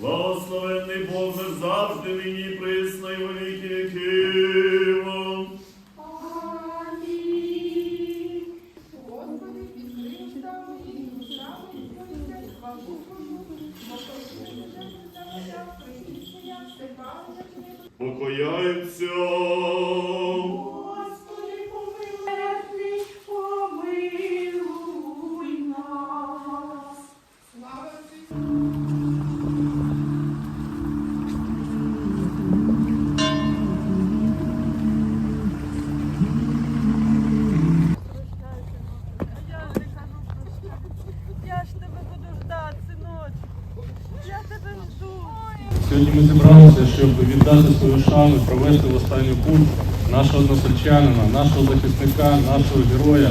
Благословенний Боже, завжди нині присно і віки віків. Покояються. Сьогодні ми зібралися, щоб віддати свою шану, провести в останню путь нашого односельчанина, нашого захисника, нашого героя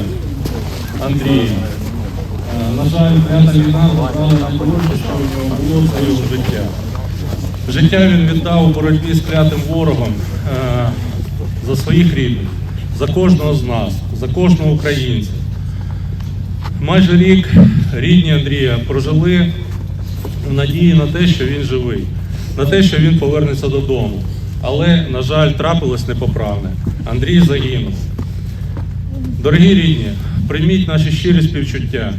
Андрія. Е, На жаль, трета війна забрала найдорожче, що у нього було це його життя. Життя він віддав у боротьбі з клятим ворогом е, за своїх рідних, за кожного з нас, за кожного українця. Майже рік рідні Андрія прожили в надії на те, що він живий, на те, що він повернеться додому. Але, на жаль, трапилось непоправне. Андрій загинув. Дорогі рідні, прийміть наші щирі співчуття.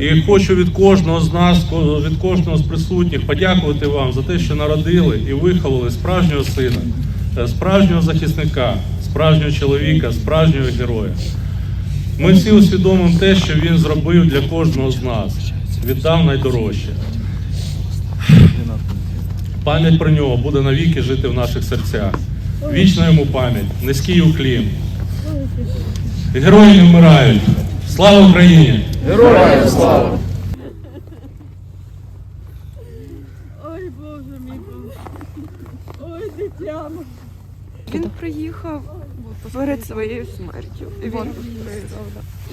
І хочу від кожного з нас, від кожного з присутніх подякувати вам за те, що народили і виховали справжнього сина, е, справжнього захисника, справжнього чоловіка, справжнього героя. Ми всі усвідомимо те, що він зробив для кожного з нас, віддав найдорожче. Пам'ять про нього буде навіки жити в наших серцях. Вічна йому пам'ять, низький уклін. Герої не вмирають. Слава Україні! Героям слава! Ой, Боже мій Боже. Ой, дитя. Він приїхав перед своєю смертю. Він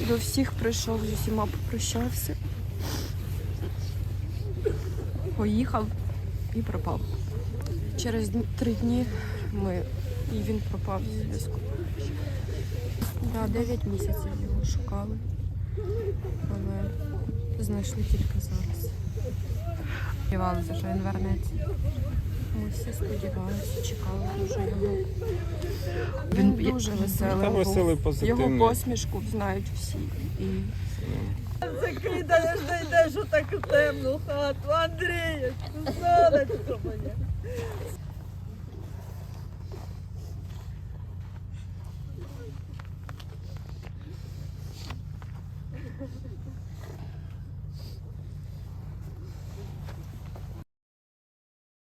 до всіх прийшов, з усіма попрощався. Поїхав і пропав. Через три дні ми і він пропав зі зв'язку. Да, дев'ять місяців його шукали, але знайшли тільки зараз. Сподівалися, що він вернеться. Ми всі сподівалися, чекали дуже його. Він дуже веселий. Веселий, був. позитивний. Його посмішку знають всі. І Закидаєш, зайдеш у таку темну хату. Андрій, сонечко моє.